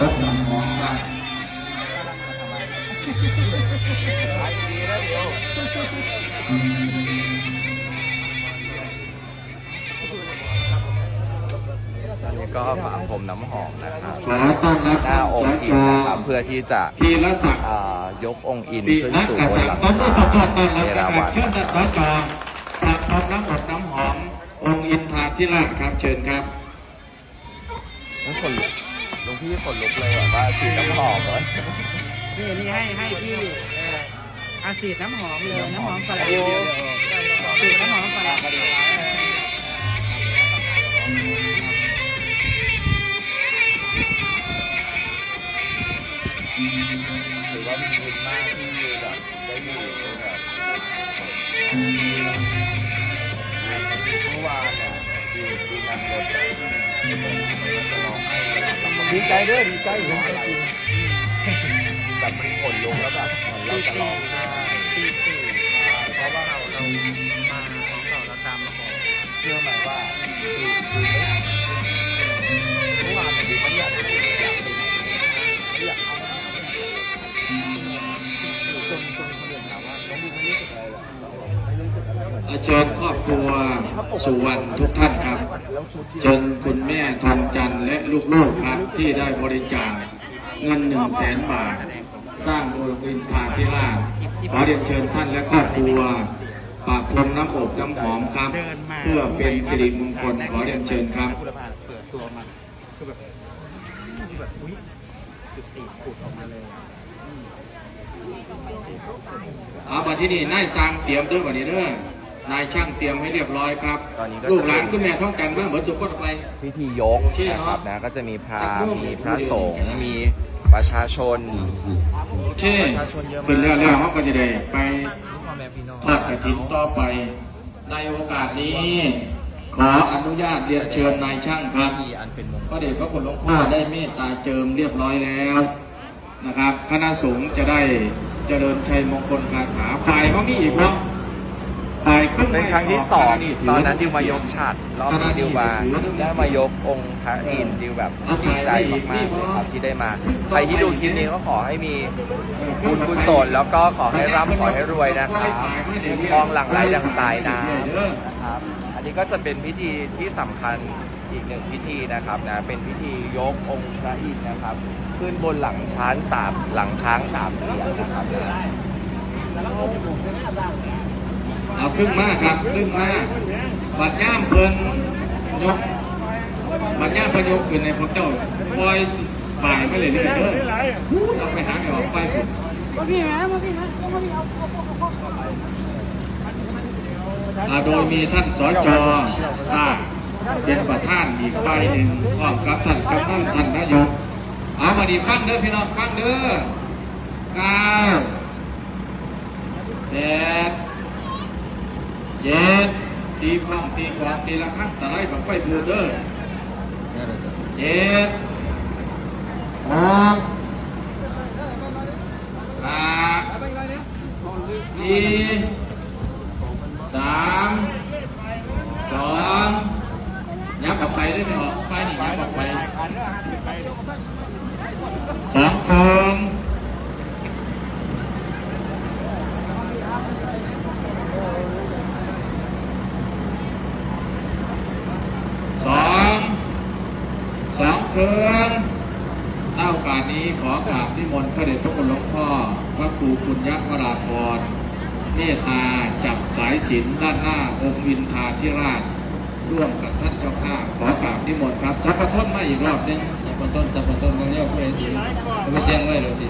รดน้ำหอมครับอันนี้ก็ฝาพรมน้ำหอมนะครับขอต้อนรับหน้าองค์อินนะครับเพื่อที่จะทีละศักดิ์อ่ายกองค์อินปีขึ้นสู่กบนษัตหริลัย์งต้องคาผู้สดๆต้อนรับเอราวับณเชิญท่านสจตักพรมน้ำอดน้ำหอมองค์อินทาธิราชครับเชิญครับนั่นคนลุก หลวงพี่คนลุกเลยแบบว่าฉีดน้ำหอมเลยนี่นี่ให้ให้พี่เอ่ออาสีดน้ำหอมเลยน้ำหอมฝรั่งสีดน้ำหอมฝรั่งถือว่ามีบุญมากที่แบบได้อยู่แบบเมื่อวานเนี่ยดีดีงานรถ ดีใจด้วยดีใจร้องอะไรแบบมันขนลุกแล้วแบบเหมือนเราจะร้องไห้เพราะว่าเราเรามาของเราเราตามมาบอกเชื่อไหมว่าคือคือไม่เมื่อวานเนี่ยดีไม่อยากอยากไปไหนไม่อยากเข้าห้องน้ำจนจนคนอื่นถามว่าน้องดีไม่รู้สึกอะไรหรอไม่รู้สึกอะไรเลยเชิญครอบครัวสุวรรณทุกท่านครับ แล้วชุดที่เชิญคุณแม่ทองจันและลูกๆครับที่ได้บริจาคเงินหนึ่งแสนบาท สร้างโรงอินทาธิราชขอเรียนเชิญท่านและครอบครัวปากพรมน้ำอบน้ำหอมครับ เพื่อเป็นสิริมงคลขอเรียนเชิญครับบุรพาเปิดตัวมาคือแบบคือแบบอุ้ยจุดตีขูดออกมาเลยเอามาที่นี่นายสร้างเตรียมด้วยวันนี้เด้อ นายช่างเตรียมให้เรียบร้อยครับตอนนี้ก็ลูกจะหลานเป็นคุณแม่ท้องกันบ้างเหมือนสุขคนไป พิธียกโอเคนะเนอะครับนะก็จะมีพราหมณ์มีพระสงฆ์มีประชาชนโอเคประชาชนเยอะมากเป็นเรื่องแล้วเขาก็จะได้ไปพ่อแม่พี่น้องทอดกระถินต่อไป ในโอกาสนี้ ขออนุญาตเรียนเชิญนายช่างครับที่อันเป็นมงพระเดชพระคุณหลวงพ่อได้เมตตาเจิมเรียบร้อยแล้วนะครับคณะสงฆ์จะได้เจริญชัยมงคลคาถาฝ่ายเขามีอีกเนาะฝ่ายครึ่ง เป็นครั้งที่สองตอนนั้นดิวมายกฉัดรอบนี้ดิวมาได้มายกองค์พระอินทร์ดิวแบบดีใจมากๆเลยครับที่ได้มา ใครที่ดูคลิปนี้ก็ขอให้มีบุญกุศลแล้วก็ขอให้ร่ำขอให้รวยนะครับมองหลังไหลดังสายน้ำนะครับ อันนี้ก็จะเป็นพิธีที่สำคัญอีกหนึ่งพิธีนะครับนะเป็นพิธียกองค์พระอินทร์นะครับ ขึ้นบนหลังช้างสามหลังช้างสามเสียนนะครับนะ เอาครึ่งมากครับครึ่งมากบัดย่ามเพิ่นยกบัดย่ามเพิ่นยกขึ้นในพวกเจ้าปล่อยฝ่ายไปเลยเรื่อยเด้อเราไปหาไม่ออกไฟผมอ่าโดยมีท่านสจตาเป็นประธานอีกฝ่ายหนึ่งพร้อมกับท่านกำนันท่านนายกเอามาดีฟังเด้อพี่น้องฟังเด้อเก้าแปด เจ็ดตีพร้อมตีกลองตีละครั้งแตะไลบังไฟพูดเด้อเจ็ดหกห้าสี่สามสองยับออกไปได้ไหมออไปนี่ยับออกไปสองคนสองสองคืนเล่าการนี้ขอกราบนิมนต์พระเดชพระคุณหลวงพ่อพ บุญญวราพรเมตตาจับสายสิญจนด้านหน้าองค์อินทาธิราช ร่วมกับท่านเจ้าข้าขอกราบนิมนต์ครับสัพพทนมาอีกรอบหนึงสัพพทนสัพพทนมาเรียกเพื่อนทีไม่เสียงไว้เลยที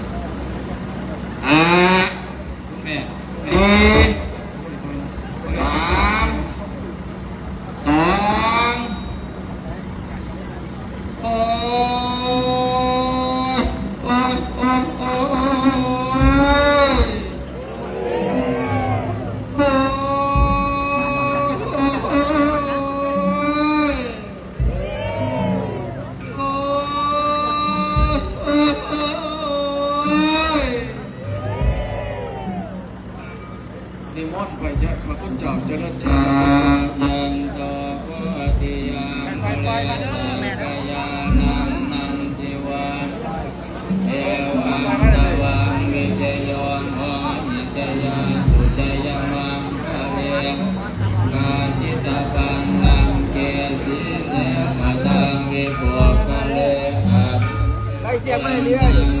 อ่าแม่สี่ พยะมาคุณจอบเจริยังโตโพธิยาภยานันติวาเอวังตวังวิเจยมโหอิจยสุจยมังภเวมาจิตปันังเกสีเสมาตังวิปวกะเสียง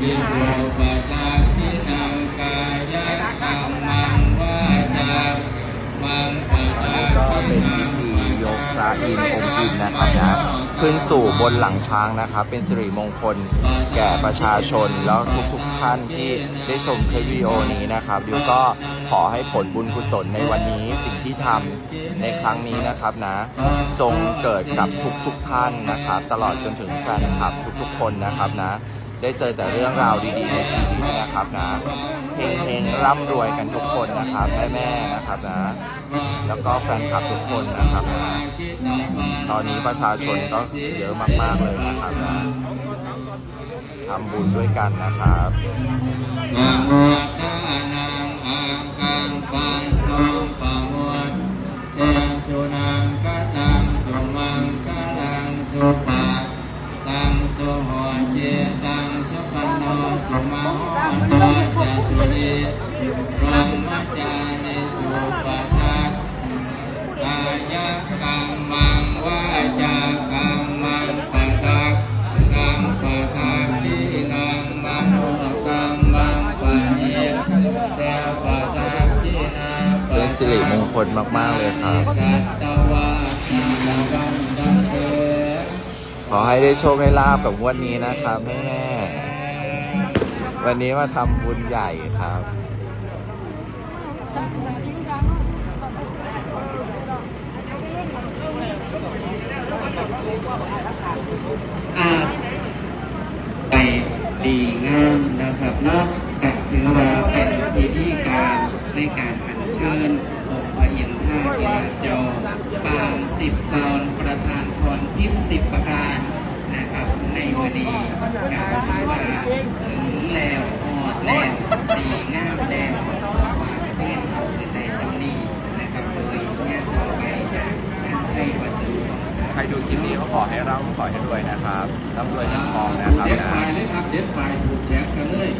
วิโสปตาทินังกายะธรรมังวาจามังปตาก็ทิเป็นนังพิธียกพระอินทร์องค์อินนะครับนะขึ้นสู่บนหลังช้างนะครับ เป็นสิริมงคลแก่ประชาชนแล้วทุกๆท่านที่ได้ชมคลิปวิดีโอนี้นะครับดิวก็ขอให้ผลบุญกุศลในวันนี้สิ่งที่ทำในครั้งนี้นะครับนะ จงเกิดกับทุกๆท่านนะครับ ตลอดจนถึงแฟนคลับทุกๆคนนะครับนะ ได้เจอแต่เรื่องราวดีๆในชีวิตนะครับนะเฮงๆร่ำรวยกันทุกคนนะครับแม่ๆนะครับนะแล้วก็แฟนคลับทุกคนนะครับนะตอนนี้ประชาชนก็เยอะมากๆเลยนะครับนะทำบุญด้วยกันนะครับสุนังกตังสุมังคลังสุปา ตังสุโหเจตังสุปนโนสุมาโหตจะสุริพรหมจาริสุปะทักกายกรรมังวาจากรรมังปะทักกังปะทักทีนังมโนกรรมังปะเนียเตปะทักทีนาปะเป็นสิริมงคลมาก ๆ เลยครับ อให้ได้โชคได้ลาบกับงวดนี้นะครับแม่ๆวันนี้มาทำบุญใหญ่ครับอ่าไปดีงามนะครับเนาะก็ถือว่าเป็นพิธีการในการอัญเชิญองค์พระอินทร์ท่ากิราจอปางสิบตอนประธานพรทิพย์สิบประการนะครับ ในวันนี้การถือว่าถึงแล้วหอดแล้วดีงามแล้วมาประเทศเราคือในสำนีนะครับโดยเนี่ยต่อไปจากการใช้วัสดุของ ใค รดูคลิปนี้ก็ขอให้ร่ำขอให้รวยนะครับร่ำรวยเงินทองนะครับเด็ดนะไฟเลยครับเด็ดไฟถูกแขนกันเลย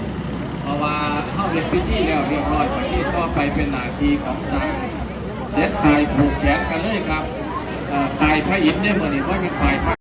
เพราะว่าเข้าเรียนพิธีแล้วเรียบร้อยประเทศก็ไปเป็นหน้าที่ของศาลเด็ดไฟผูกแขนกันเลยครับเอ่อฝ่ายพระอินทร์เนี่ยเหมือนว่าเป็นฝ่ายพระ